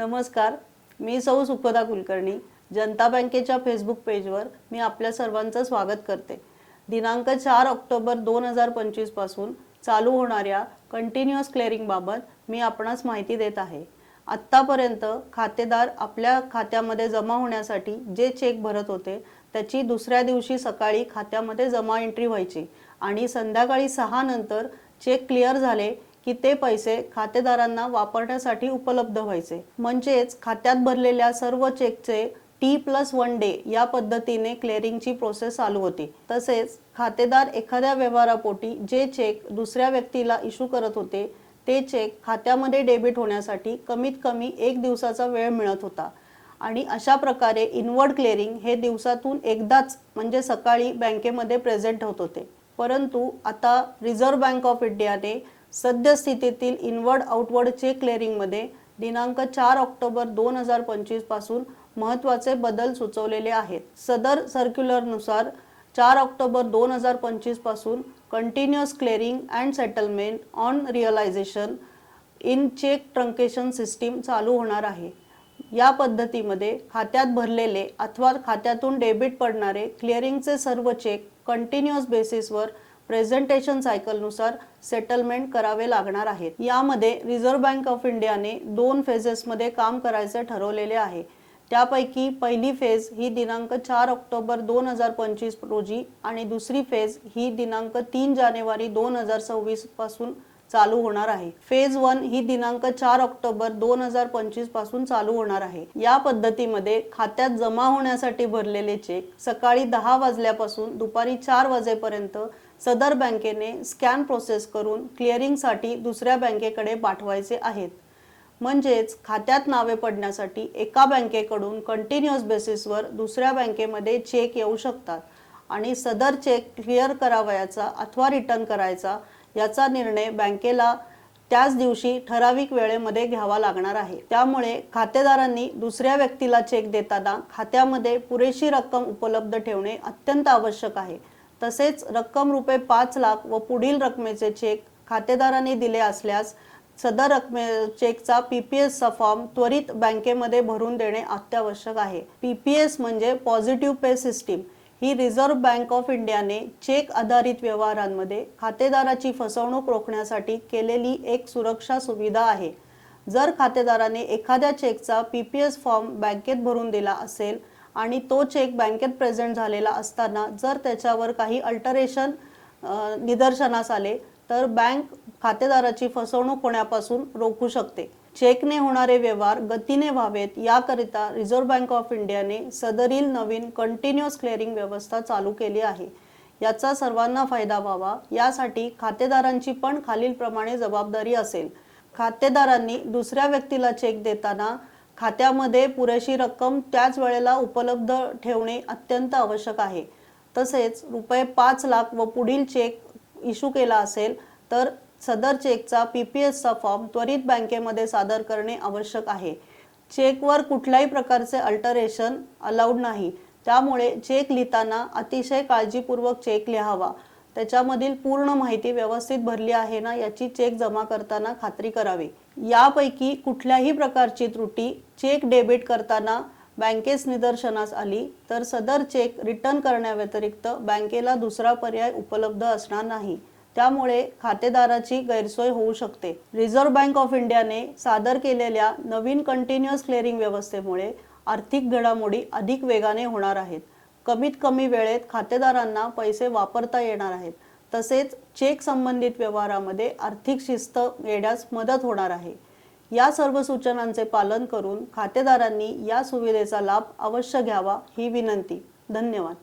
नमस्कार मी सौ सुखदा कुलकर्णी. जनता बँकेच्या फेसबुक पेजवर मी आपल्या सर्वांचं स्वागत करते. दिनांक चार ऑक्टोबर दोन हजार पंचवीसपासून चालू होणाऱ्या कंटिन्युअस क्लिअरिंगबाबत मी आपणास माहिती देत आहे. आत्तापर्यंत खातेदार आपल्या खात्यामध्ये जमा होण्यासाठी जे चेक भरत होते त्याची दुसऱ्या दिवशी सकाळी खात्यामध्ये जमा एंट्री व्हायची आणि संध्याकाळी सहा नंतर चेक क्लिअर झाले की ते पैसे खातेदारांना वापरण्यासाठी उपलब्ध व्हायचे. म्हणजेच खात्यात भरलेल्या सर्व चेकचे टी प्लस वन डे या पद्धतीने क्लिअरिंगची प्रोसेस चालू होती. तसेच खातेदार एखाद्या व्यवहारापोटी जे चेक दुसऱ्या व्यक्तीला इश्यू करत होते ते चेक खात्यामध्ये डेबिट होण्यासाठी कमीत कमी एक दिवसाचा वेळ मिळत होता. आणि अशा प्रकारे इनवर्ड क्लिअरिंग हे दिवसातून एकदाच म्हणजे सकाळी बँकेमध्ये प्रेझेंट होत होते. परंतु आता रिझर्व्ह बँक ऑफ इंडियाने सद्यस्थितीतील इनवर्ड आउटवर्ड चेक क्लिअरिंगमध्ये दिनांक चार ऑक्टोबर दोन हजार पंचवीसपासून महत्त्वाचे बदल सुचवलेले आहेत. सदर सर्क्युलरनुसार चार ऑक्टोबर दोन हजार पंचवीसपासून continuous clearing and settlement on realisation in cheque truncation system चालू होणार आहे. या पद्धतीमध्ये खात्यात भरलेले अथवा खात्यातून डेबिट पडणारे क्लिअरिंगचे सर्व चेक कंटिन्युअस बेसिसवर प्रेझेंटेशन सायकलनुसार सेटलमेंट करावे लागणार आहेत. यामध्ये रिझर्व्ह बँक ऑफ इंडियाने दोन फेजेसमध्ये काम करायचे ठरवलेले आहे. त्यापैकी पहिली फेज ही दिनांक चार ऑक्टोबर दोन हजार पंचवीस रोजी आणि दुसरी फेज ही दिनांक तीन जानेवारी दोन हजार सव्वीसपासून चालू होणार आहे. फेज वन ही दिनांक चार ऑक्टोबर दोन हजार पंचवीसपासून चालू होणार आहे. या पद्धतीमध्ये खात्यात जमा होण्यासाठी भरलेले चेक सकाळी दहा वाजल्यापासून दुपारी चार वाजेपर्यंत सदर बँकेने स्कॅन प्रोसेस करून क्लिअरिंगसाठी दुसऱ्या बँकेकडे पाठवायचे आहेत. म्हणजेच खात्यात नावे पडण्यासाठी एका बँकेकडून कंटिन्युअस बेसिसवर दुसऱ्या बँकेमध्ये चेक येऊ शकतात आणि सदर चेक क्लिअर करावयाचा अथवा रिटर्न करायचा याचा निर्णय बँकेला त्याच दिवशी ठराविक वेळेमध्ये घ्यावा लागणार आहे. त्यामुळे खातेदारांनी दुसऱ्या व्यक्तीला चेक देताना खात्यामध्ये पुरेशी रक्कम उपलब्ध ठेवणे अत्यंत आवश्यक आहे. तसेच रक्कम रुपये पाच लाख व पुढील रकमेचे चेक खातेदारांनी दिले असल्यास सदर रकमे चेकचा पी पी एसचा फॉर्म त्वरित बँकेमध्ये भरून देणे अत्यावश्यक आहे. पी पी एस म्हणजे पॉझिटिव्ह पे सिस्टीम ही रिझर्व्ह बँक ऑफ इंडियाने चेक आधारित व्यवहारांमध्ये खातेदाराची फसवणूक रोखण्यासाठी केलेली एक सुरक्षा सुविधा आहे. जर खातेदाराने एखाद्या चेकचा पी पी एस फॉर्म बँकेत भरून दिला असेल आणि तो चेक बँकेत प्रेझेंट झालेला असताना जर त्याच्यावर काही अल्टरेशन निदर्शनास आले तर बँक खातेदाराची फसवणूक होण्यापासून रोखू शकते. चेकने होणारे व्यवहार गतीने व्हावेत याकरिता रिझर्व्ह बँक ऑफ इंडियाने सदरील नवीन कंटिन्युअस क्लिअरिंग व्यवस्था चालू केली आहे. याचा सर्वांना फायदा व्हावा यासाठी खातेदारांची पण खालीलप्रमाणे जबाबदारी असेल. खातेदारांनी दुसऱ्या व्यक्तीला चेक देताना खात्यामध्ये पुरेशी रक्कम त्याच वेळेला उपलब्ध ठेवणे अत्यंत आवश्यक आहे. तसेच रुपये पाच लाख व पुढील चेक इशू केला असेल तर सदर चेकचा पी पी एसचा फॉर्म त्वरित बँकेमध्ये सादर करणे आवश्यक आहे. चेकवर कुठल्याही प्रकारचे अल्टरेशन अलाउड नाही. त्यामुळे चेक लिहिताना अतिशय काळजीपूर्वक चेक लिहावा. त्याच्यामधील पूर्ण माहिती व्यवस्थित भरली आहे ना याची चेक जमा करताना खात्री करावी. यापैकी कुठल्याही प्रकारची त्रुटी चेक डेबिट करताना बँकेस निदर्शनास आली तर सदर चेक रिटर्न करण्याव्यतिरिक्त बँकेला दुसरा पर्याय उपलब्ध असणार नाही. त्यामुळे खातेदाराची गैरसोय होऊ शकते. रिझर्व्ह बँक ऑफ इंडियाने सादर केलेल्या नवीन कंटिन्युअस क्लिअरिंग व्यवस्थेमुळे आर्थिक घडामोडी अधिक वेगाने होणार आहेत. कमीत कमी वेळेत खातेदारांना पैसे वापरता येणार आहेत. तसेच चेक संबंधित व्यवहारामध्ये आर्थिक शिस्त येण्यास मदत होणार आहे. या सर्व सूचनांचे पालन करून खातेदारांनी या सुविधेचा लाभ अवश्य घ्यावा ही विनंती. धन्यवाद.